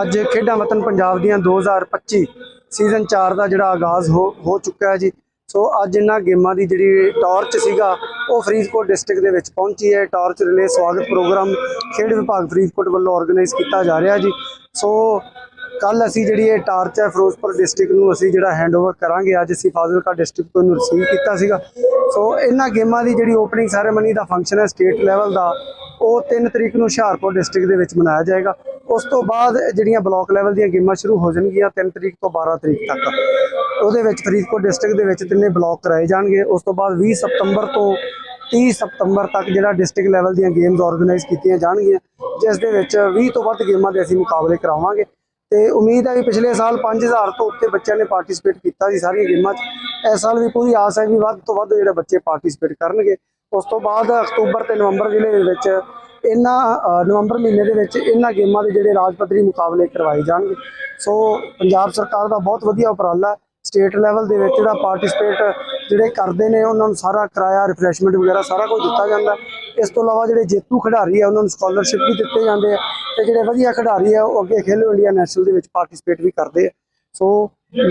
ਅੱਜ ਖੇਡਾਂ ਵਤਨ ਪੰਜਾਬ ਦੀਆਂ 2025 ਸੀਜ਼ਨ 4 ਦਾ ਜਿਹੜਾ ਆਗਾਜ਼ ਹੋ ਚੁੱਕਾ ਹੈ ਜੀ। ਸੋ ਅੱਜ ਇਹਨਾਂ ਗੇਮਾਂ ਦੀ ਜਿਹੜੀ ਟਾਰਚ ਸੀਗਾ, ਉਹ ਫਰੀਦਕੋਟ ਡਿਸਟ੍ਰਿਕਟ ਦੇ ਵਿੱਚ ਪਹੁੰਚੀ ਹੈ। ਟਾਰਚ ਰਿਲੇ ਸਵਾਗਤ ਪ੍ਰੋਗਰਾਮ ਖੇਡ ਵਿਭਾਗ ਫਰੀਦਕੋਟ ਵੱਲੋਂ ਆਰਗੇਨਾਈਜ਼ ਕੀਤਾ ਜਾ ਰਿਹਾ ਜੀ। ਸੋ ਕੱਲ ਅਸੀਂ ਜਿਹੜੀ ਇਹ ਟਾਰਚ ਹੈ ਫਿਰੋਜ਼ਪੁਰ ਡਿਸਟ੍ਰਿਕਟ ਨੂੰ ਅਸੀਂ ਜਿਹੜਾ ਹੈਂਡਓਵਰ ਕਰਾਂਗੇ। ਅੱਜ ਅਸੀਂ ਫਾਜ਼ਿਲਕਾ ਡਿਸਟ੍ਰਿਕਟ ਤੋਂ ਰਿਸੀਵ ਕੀਤਾ ਸੀਗਾ। ਸੋ ਇਹਨਾਂ ਗੇਮਾਂ ਦੀ ਜਿਹੜੀ ਓਪਨਿੰਗ ਸੈਰੇਮਨੀ ਦਾ ਫੰਕਸ਼ਨ ਹੈ ਸਟੇਟ ਲੈਵਲ ਦਾ, ਉਹ 3 ਤਰੀਕ ਨੂੰ ਹੁਸ਼ਿਆਰਪੁਰ ਡਿਸਟ੍ਰਿਕਟ ਦੇ ਵਿੱਚ ਮਨਾਇਆ ਜਾਏਗਾ। ਉਸ ਤੋਂ ਬਾਅਦ ਜਿਹੜੀਆਂ ਬਲਾਕ ਲੈਵਲ ਦੀਆਂ ਗੇਮਾਂ ਸ਼ੁਰੂ ਹੋ ਜਾਣਗੀਆਂ 3 ਤਰੀਕ ਤੋਂ 12 ਤਰੀਕ ਤੱਕ। ਉਹਦੇ ਵਿੱਚ ਫਰੀਦਕੋਟ ਡਿਸਟ੍ਰਿਕਟ ਦੇ ਵਿੱਚ ਤਿੰਨੇ ਬਲਾਕ ਕਰਾਏ ਜਾਣਗੇ। ਉਸ ਤੋਂ ਬਾਅਦ 20 ਸਤੰਬਰ ਤੋਂ 30 ਸਤੰਬਰ ਤੱਕ ਜਿਹੜਾ ਡਿਸਟ੍ਰਿਕਟ ਲੈਵਲ ਦੀਆਂ ਗੇਮਸ ਆਰਗੇਨਾਈਜ਼ ਕੀਤੀਆਂ ਜਾਣਗੀਆਂ, ਜਿਸ ਦੇ ਵਿੱਚ 20 ਤੋਂ ਵੱਧ ਗੇਮਾਂ ਦੇ ਅਸੀਂ ਮੁਕਾਬਲੇ ਕਰਾਵਾਂਗੇ। ਤੇ ਉਮੀਦ ਹੈ ਵੀ ਪਿਛਲੇ ਸਾਲ 5000 ਤੋਂ ਉੱਤੇ ਬੱਚਿਆਂ ਨੇ ਪਾਰਟਿਸਿਪੇਟ ਕੀਤਾ ਸੀ ਸਾਰੀਆਂ ਗੇਮਾਂ 'ਚ। ਇਸ ਸਾਲ ਵੀ ਪੂਰੀ ਆਸ ਹੈ ਵੀ ਵੱਧ ਤੋਂ ਵੱਧ ਜਿਹੜੇ ਬੱਚੇ ਪਾਰਟਿਸਿਪੇਟ ਕਰਨਗੇ। ਉਸ ਤੋਂ ਬਾਅਦ ਅਕਤੂਬਰ ਤੇ ਨਵੰਬਰ ਜ਼ਿਲ੍ਹੇ ਦੇ ਵਿੱਚ ਇਹਨਾਂ ਨਵੰਬਰ ਮਹੀਨੇ ਦੇ ਵਿੱਚ ਇਹਨਾਂ ਗੇਮਾਂ ਦੇ ਜਿਹੜੇ ਰਾਜ ਪੱਧਰੀ ਮੁਕਾਬਲੇ ਕਰਵਾਏ ਜਾਣਗੇ। ਸੋ ਪੰਜਾਬ ਸਰਕਾਰ ਦਾ ਬਹੁਤ ਵਧੀਆ ਉਪਰਾਲਾ ਸਟੇਟ ਲੈਵਲ ਦੇ ਵਿੱਚ ਜਿਹੜਾ ਪਾਰਟਿਸਿਪੇਟ ਜਿਹੜੇ ਕਰਦੇ ਨੇ, ਉਹਨਾਂ ਨੂੰ ਸਾਰਾ ਕਿਰਾਇਆ, ਰਿਫਰੈਸ਼ਮੈਂਟ ਵਗੈਰਾ ਸਾਰਾ ਕੁਝ ਦਿੱਤਾ ਜਾਂਦਾ ਇਸ ਤੋਂ ਇਲਾਵਾ ਜਿਹੜੇ ਜੇਤੂ ਖਿਡਾਰੀ ਆ ਉਹਨਾਂ ਨੂੰ ਸਕਾਲਰਸ਼ਿਪ ਵੀ ਦਿੱਤੇ ਜਾਂਦੇ ਆ ਤੇ ਜਿਹੜੇ ਵਧੀਆ ਖਿਡਾਰੀ ਆ ਉਹ ਅੱਗੇ ਖੇਲੋ ਇੰਡੀਆ ਨੈਸ਼ਨਲ ਦੇ ਵਿੱਚ ਪਾਰਟਿਸਿਪੇਟ ਵੀ ਕਰਦੇ ਆ ਸੋ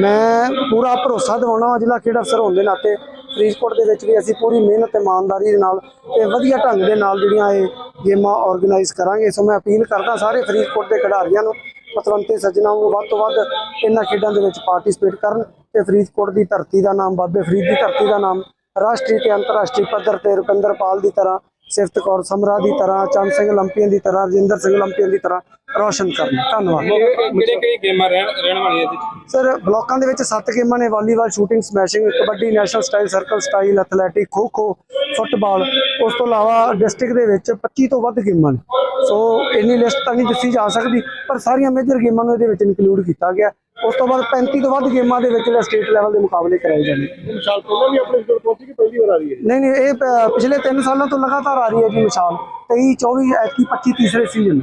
ਮੈਂ ਪੂਰਾ ਭਰੋਸਾ ਦਿਵਾਉਣਾ ਵਾ, ਜ਼ਿਲ੍ਹਾ ਖੇਡ ਅਫਸਰ ਹੋਣ ਦੇ ਨਾਤੇ ਫਰੀਦਕੋਟ ਦੇ ਵਿੱਚ ਵੀ ਅਸੀਂ ਪੂਰੀ ਮਿਹਨਤ ਤੇ ਇਮਾਨਦਾਰੀ ਦੇ ਨਾਲ ਤੇ ਵਧੀਆ ਢੰਗ ਦੇ ਨਾਲ ਜਿਹੜੀਆਂ ਇਹ ਗੇਮਾਂ ਆਰਗੇਨਾਈਜ਼ ਕਰਾਂਗੇ। ਸੋ ਮੈਂ ਅਪੀਲ ਕਰਦਾ ਸਾਰੇ ਫਰੀਦਕੋਟ ਦੇ ਖਿਡਾਰੀਆਂ ਨੂੰ, ਪਤਵੰਤੇ, ਸੱਜਣਾ ਨੂੰ ਵੱਧ ਤੋਂ ਵੱਧ ਇਹਨਾਂ ਖੇਡਾਂ ਦੇ ਵਿੱਚ ਪਾਰਟਿਸਿਪੇਟ ਕਰਨ ਤੇ ਫਰੀਦਕੋਟ ਦੀ ਧਰਤੀ ਦਾ ਨਾਮ, ਬਾਬੇ ਫਰੀਦ ਦੀ ਧਰਤੀ ਦਾ ਨਾਮ, ਰਾਸ਼ਟਰੀ ਤੇ ਅੰਤਰਰਾਸ਼ਟਰੀ ਪੱਧਰ ਤੇ ਰੁਪਿੰਦਰ ਪਾਲ ਦੀ ਤਰ੍ਹਾਂ ਸਿਫਤ ਕੌਰ ਸਮਰਾ ਦੀ ਤਰ੍ਹਾਂ ਚੰਦ ਸਿੰਘ ਲੰਪੀਆਂ ਦੀ ਤਰ੍ਹਾਂ ਰਜਿੰਦਰ ਸਿੰਘ ਲੰਪੀਆਂ ਦੀ ਤਰ੍ਹਾਂ ਰੌਸ਼ਨ ਕਰਨ। ਧੰਨਵਾਦ। ਕਿਹੜੇ ਕਿਹੜੇ ਗੇਮਾਂ ਰਹਿਣ ਰਹਿਣ ਵਾਲੀਆਂ ਸਰ ਬਲਾਕਾਂ ਦੇ ਵਿੱਚ ਸੱਤ ਗੇਮਾਂ ਨੇ volleyball shooting smashing kabaddi national style circle style athletic kho kho football ਉਸ ਤੋਂ ਇਲਾਵਾ ਡਿਸਟ੍ਰਿਕਟ ਦੇ ਵਿੱਚ 25 ਤੋਂ ਵੱਧ ਗੇਮਾਂ ਨੇ। ਸੋ ਇੰਨੀ ਲਿਸਟ ਤਾਂ ਨਹੀਂ ਦੱਸੀ ਜਾ ਸਕਦੀ ਪਰ ਸਾਰੀਆਂ ਮੇਜਰ ਗੇਮਾਂ ਨੂੰ ਇਹਦੇ ਵਿੱਚ ਇਨਕਲੂਡ ਕੀਤਾ ਗਿਆ। ਉਸ ਤੋਂ ਬਾਅਦ 35 ਤੋਂ ਵੱਧ ਗੇਮਾਂ ਦੇ ਵਿੱਚ ਜਿਹੜਾ ਸਟੇਟ ਲੈਵਲ ਦੇ ਮੁਕਾਬਲੇ ਕਰਾਏ ਜਾਣਗੇ ਮਿਸਾਲ ਪਹਿਲਾਂ ਵੀ ਆਪਣੇ ਕੋਲ ਪਹੁੰਚੀ ਕਿ ਪਹਿਲੀ ਵਾਰ ਆ ਰਹੀ ਹੈ? ਨਹੀਂ ਨਹੀਂ ਇਹ ਪ- ਪਿਛਲੇ 3 ਸਾਲਾਂ ਤੋਂ ਲਗਾਤਾਰ ਆ ਰਹੀ ਹੈ ਜੀ ਮਿਸਾਲ। 23 24 ਐਤਕੀ 25 ਤੀਸਰੇ ਸੀਜ਼ਨ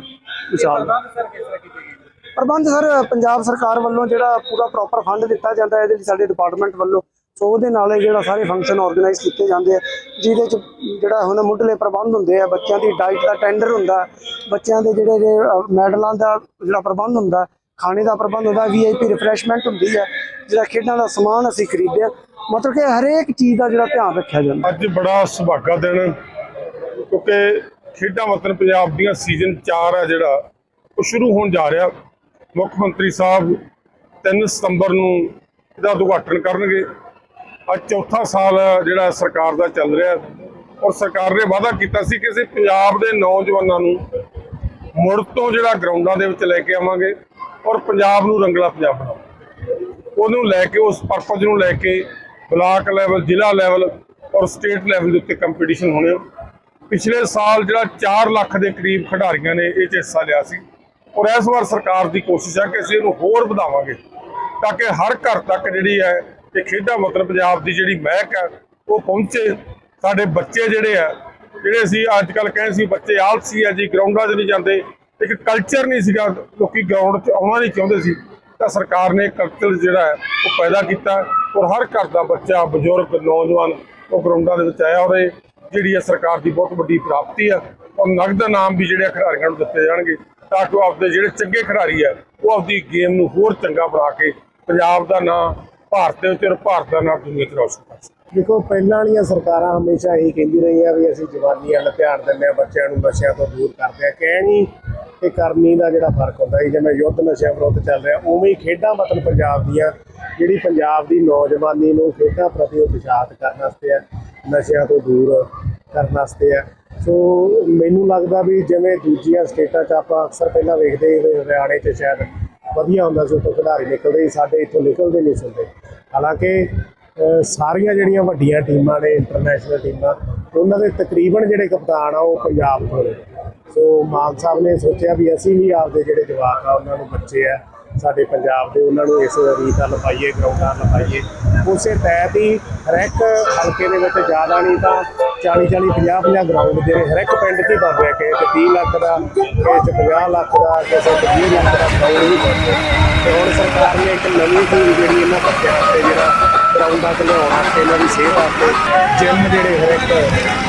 ਮਿਸਾਲ। ਪ੍ਰਬੰਧ ਸਰ ਪੰਜਾਬ ਸਰਕਾਰ ਵੱਲੋਂ ਜਿਹੜਾ ਪੂਰਾ ਪ੍ਰੋਪਰ ਫੰਡ ਦਿੱਤਾ ਜਾਂਦਾ ਹੈ ਇਹਦੇ ਲਈ ਸਾਡੇ ਡਿਪਾਰਟਮੈਂਟ ਵੱਲੋਂ। ਸੋ ਉਹਦੇ ਨਾਲ ਇਹ ਜਿਹੜਾ ਸਾਰੇ ਫੰਕਸ਼ਨ ਆਰਗੇਨਾਈਜ਼ ਕੀਤੇ ਜਾਂਦੇ ਆ ਜਿਹਦੇ ਚ ਜਿਹੜਾ ਹੁਣ ਮੁੱਢਲੇ ਪ੍ਰਬੰਧ ਹੁੰਦੇ ਆ ਬੱਚਿਆਂ ਦੀ ਡਾਈਟ ਦਾ ਟੈਂਡਰ ਹੁੰਦਾ ਬੱਚਿਆਂ ਦੇ ਜਿਹੜੇ ਮੈਡਲਾਂ ਦਾ ਜਿਹੜਾ ਪ੍ਰਬੰਧ ਹੁੰਦਾ ਖਾਣੇ ਦਾ ਪ੍ਰਬੰਧ ਹੁੰਦਾ ਵੀਆਈਪੀ ਰਿਫਰੈਸ਼ਮੈਂਟ ਹੁੰਦੀ ਹੈ, ਜਿਹੜਾ ਖੇਡਾਂ ਦਾ ਸਮਾਨ ਅਸੀਂ ਖਰੀਦਿਆ ਮਤਲਬ ਕਿ ਹਰੇਕ ਚੀਜ਼ ਦਾ ਜਿਹੜਾ ਧਿਆਨ ਰੱਖਿਆ ਜਾਂਦਾ। ਅੱਜ ਬੜਾ ਸੁਭਾਗਾ ਦਿਨ ਕਿਉਂਕਿ ਖੇਡਾਂ ਵਤਨ ਪੰਜਾਬ ਦੀਆਂ ਸੀਜ਼ਨ 4 ਆ ਜਿਹੜਾ, ਉਹ ਸ਼ੁਰੂ ਹੋਣ ਜਾ ਰਿਹਾ। ਮੁੱਖ ਮੰਤਰੀ ਸਾਹਿਬ 3 ਸਤੰਬਰ ਨੂੰ ਇਹਦਾ ਉਦਘਾਟਨ ਕਰਨਗੇ। ਅੱਜ ਚੌਥਾ ਸਾਲ ਜਿਹੜਾ ਸਰਕਾਰ ਦਾ ਚੱਲ ਰਿਹਾ ਔਰ ਸਰਕਾਰ ਨੇ ਵਾਅਦਾ ਕੀਤਾ ਸੀ ਕਿ ਅਸੀਂ ਪੰਜਾਬ ਦੇ ਨੌਜਵਾਨਾਂ ਨੂੰ ਮੁੜ ਤੋਂ ਜਿਹੜਾ ਗਰਾਊਂਡਾਂ ਦੇ ਵਿੱਚ ਲੈ ਕੇ ਆਵਾਂਗੇ। ਔਰ ਪੰਜਾਬ ਨੂੰ ਰੰਗਲਾ ਪੰਜਾਬ ਬਣਾਵਾਂਗੇ ਉਹਨੂੰ ਲੈ ਕੇ, ਉਸ ਪਰਪਸ ਨੂੰ ਲੈ ਕੇ ਬਲਾਕ ਲੈਵਲ ਜ਼ਿਲ੍ਹਾ ਲੈਵਲ ਔਰ ਸਟੇਟ ਲੈਵਲ ਦੇ ਉੱਤੇ ਕੰਪੀਟੀਸ਼ਨ ਹੋਣੇ ਪਿਛਲੇ ਸਾਲ ਜਿਹੜਾ 4 ਲੱਖ ਦੇ ਕਰੀਬ ਖਿਡਾਰੀਆਂ ਨੇ ਇਹ 'ਚ ਹਿੱਸਾ ਲਿਆ ਸੀ। ਔਰ ਇਸ ਵਾਰ ਸਰਕਾਰ ਦੀ ਕੋਸ਼ਿਸ਼ ਹੈ ਕਿ ਅਸੀਂ ਇਹਨੂੰ ਹੋਰ ਵਧਾਵਾਂਗੇ ਤਾਂ ਕਿ ਹਰ ਘਰ ਤੱਕ ਜਿਹੜੀ ਹੈ ਇਹ ਖੇਡਾਂ ਮਤਲਬ ਪੰਜਾਬ ਦੀ ਜਿਹੜੀ ਮਹਿਕ ਹੈ, ਉਹ ਪਹੁੰਚੇ। ਸਾਡੇ ਬੱਚੇ ਜਿਹੜੇ ਆ, ਜਿਹੜੇ ਅਸੀਂ ਅੱਜ ਕੱਲ ਕਹਿੰਦੇ ਸੀ, ਬੱਚੇ ਆਲਸੀ ਆ ਜੀ ਗਰਾਊਂਡਾਂ 'ਚ ਨਹੀਂ ਜਾਂਦੇ। ਇੱਕ ਕਲਚਰ ਨਹੀਂ ਸੀਗਾ, ਲੋਕੀ ਗਰਾਊਂਡ 'ਚ ਆਉਣਾ ਨਹੀਂ ਚਾਹੁੰਦੇ ਸੀ। ਤਾਂ ਸਰਕਾਰ ਨੇ ਕਲਚਰ ਜਿਹੜਾ ਹੈ, ਉਹ ਪੈਦਾ ਕੀਤਾ ਔਰ ਹਰ ਘਰ ਦਾ ਬੱਚਾ, ਬਜ਼ੁਰਗ, ਨੌਜਵਾਨ ਉਹ ਗਰਾਊਂਡਾਂ ਦੇ ਵਿੱਚ ਆਇਆ ਔਰ ਇਹ ਜਿਹੜੀ ਹੈ ਸਰਕਾਰ ਦੀ ਬਹੁਤ ਵੱਡੀ ਪ੍ਰਾਪਤੀ ਆ ਔਰ ਨਗਦ ਨਾਮ ਵੀ ਜਿਹੜੇ ਖਿਡਾਰੀਆਂ ਨੂੰ ਦਿੱਤੇ ਜਾਣਗੇ, ਤਾਂ ਕਿ ਉਹ ਆਪਦੇ ਜਿਹੜੇ ਚੰਗੇ ਖਿਡਾਰੀ ਆ ਉਹ ਆਪਦੀ ਗੇਮ ਨੂੰ ਹੋਰ ਚੰਗਾ ਬਣਾ ਕੇ ਪੰਜਾਬ ਦਾ ਨਾਮ ਭਾਰਤ ਦੇ ਉੱਤੇ ਔਰ ਭਾਰਤ ਦਾ ਨਾਮ ਦੁਨੀਆ 'ਚ ਰੌਸ਼ਨ ਕਰ ਸਕਣ। ਦੇਖੋ, ਪਹਿਲਾਂ ਵਾਲੀਆਂ ਸਰਕਾਰਾਂ ਹਮੇਸ਼ਾ ਇਹੀ ਕਹਿੰਦੀ ਰਹੀਆਂ ਵੀ ਅਸੀਂ ਜਵਾਨੀ ਵੱਲ ਧਿਆਨ ਦਿੰਦੇ ਆ ਬੱਚਿਆਂ ਨੂੰ ਨਸ਼ਿਆਂ ਤੋਂ ਦੂਰ ਕਰਦੇ ਆ ਕਹਿਣੀ ਤੇ ਕਰਨੀ ਦਾ ਜਿਹੜਾ ਫ਼ਰਕ ਹੁੰਦਾ ਸੀ, ਜਿਵੇਂ ਯੁੱਧ ਨਸ਼ਿਆਂ ਵਿਰੁੱਧ ਚੱਲ ਰਿਹਾ, ਉਵੇਂ ਹੀ ਖੇਡਾਂ ਮਤਲਬ ਪੰਜਾਬ ਦੀਆਂ, ਜਿਹੜੀ ਪੰਜਾਬ ਦੀ ਨੌਜਵਾਨੀ ਨੂੰ ਖੇਡਾਂ ਪ੍ਰਤੀ ਉਤਸ਼ਾਹਤ ਕਰਨ ਵਾਸਤੇ ਹੈ, ਨਸ਼ਿਆਂ ਤੋਂ ਦੂਰ ਕਰਨ ਵਾਸਤੇ ਹੈ। ਸੋ ਮੈਨੂੰ ਲੱਗਦਾ ਵੀ ਜਿਵੇਂ ਦੂਜੀਆਂ ਸਟੇਟਾਂ 'ਚ ਆਪਾਂ ਅਕਸਰ ਪਹਿਲਾਂ ਵੇਖਦੇ ਹਰਿਆਣੇ 'ਚ ਸ਼ਾਇਦ ਵਧੀਆ ਹੁੰਦਾ ਸੀ, ਉੱਥੋਂ ਖਿਡਾਰੀ ਨਿਕਲਦੇ ਸੀ, ਸਾਡੇ ਇੱਥੋਂ ਨਿਕਲਦੇ ਨਹੀਂ ਸੁਣਦੇ ਹਾਲਾਂਕਿ ਸਾਰੀਆਂ ਜਿਹੜੀਆਂ ਵੱਡੀਆਂ ਟੀਮਾਂ ਨੇ ਇੰਟਰਨੈਸ਼ਨਲ ਟੀਮਾਂ ਉਹਨਾਂ ਦੇ ਤਕਰੀਬਨ ਜਿਹੜੇ ਕਪਤਾਨ ਆ ਉਹ ਪੰਜਾਬ ਤੋਂ ਨੇ। ਸੋ ਮਾਨ ਸਾਹਿਬ ਨੇ ਸੋਚਿਆ ਵੀ ਅਸੀਂ ਵੀ ਆਪਦੇ ਜਿਹੜੇ ਜਵਾਕ ਆ, ਉਹਨਾਂ ਨੂੰ ਬੱਚੇ ਆ, ਸਾਡੇ ਪੰਜਾਬ ਦੇ, ਉਹਨਾਂ ਨੂੰ ਇਸ ਰੀਤ ਵੱਲ ਪਾਈਏ ਗਰਾਊਂਡਾਂ ਵੱਲ ਉਸੇ ਤਹਿਤ ਹੀ ਹਰ ਇੱਕ ਹਲਕੇ ਦੇ ਵਿੱਚ ਜ਼ਿਆਦਾ ਨਹੀਂ ਤਾਂ 40 40 50 50 ਗਰਾਊਂਡ ਜਿਹੜੇ ਹਰ ਇੱਕ ਪਿੰਡ 'ਚ ਹੀ ਬਣ ਰਿਹਾ ਕਿ 30 ਲੱਖ ਦਾ ਕਿਸੇ 'ਚ 50 ਲੱਖ ਦਾ ਕਿਸੇ 'ਚ 20 ਲੱਖ ਦਾ ਗਰਾਊਂਡ ਵੀ ਬਣ ਰਿਹਾ। ਤੇ ਹੁਣ ਸਰਕਾਰ ਨੇ ਇੱਕ ਨਵੀਂ ਟੀਮ ਜਿਹੜੀ ਇਹਨਾਂ ਬੱਚਿਆਂ ਵਾਸਤੇ ਜਿਹੜਾ ਗਰਾਊਂਡਾਂ 'ਚ ਲਿਆਉਣ ਵਾਸਤੇ ਇਹਨਾਂ ਦੀ ਸਿਹਤ ਵਾਸਤੇ ਜਿਮ ਜਿਹੜੇ ਹਰ ਇੱਕ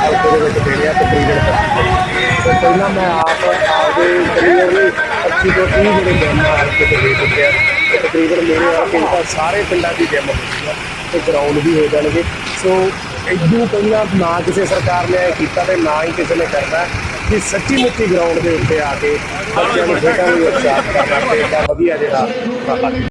ਹਲਕੇ ਦੇ ਵਿੱਚ ਦੇਣੇ ਆ ਤਕਰੀਬਨ 25 ਤੇ ਪਹਿਲਾਂ ਮੈਂ ਆਪ ਆਪਦੇ ਕਲੀਅਰਲੀ 25 ਤੋਂ 30 ਜਿਹੜੇ ਜਿਮ ਆ ਹਲਕੇ ਦੇ ਦਿੱਤੇ ਆ। ਤੇ ਤਕਰੀਬਨ ਮੇਰੇ ਹਲਕੇ ਵਿੱਚ ਤਾਂ ਸਾਰੇ ਪਿੰਡਾਂ ਦੀ ਜਿਮ ਹੁੰਦੀ ਆ ਤੇ ਗਰਾਊਂਡ ਵੀ ਹੋ ਜਾਣਗੇ। ਸੋ ਇਦੋਂ ਪਹਿਲਾਂ ਨਾ ਕਿਸੇ ਸਰਕਾਰ ਨੇ ਇਹ ਕੀਤਾ ਤੇ ਨਾ ਹੀ ਕਿਸੇ ਨੇ ਕਰਨਾ। ਕਿ ਸੱਚੀ ਮੁੱਚੀ ਗਰਾਊਂਡ ਦੇ ਉੱਤੇ ਆ ਕੇ ਬੱਚਿਆਂ ਨੂੰ ਖੇਡਾਂ ਲਈ ਉਤਸ਼ਾਹਿਤ ਕਰਨਾ ਤੇ ਇੱਕ ਵਧੀਆ ਜਿਹੜਾ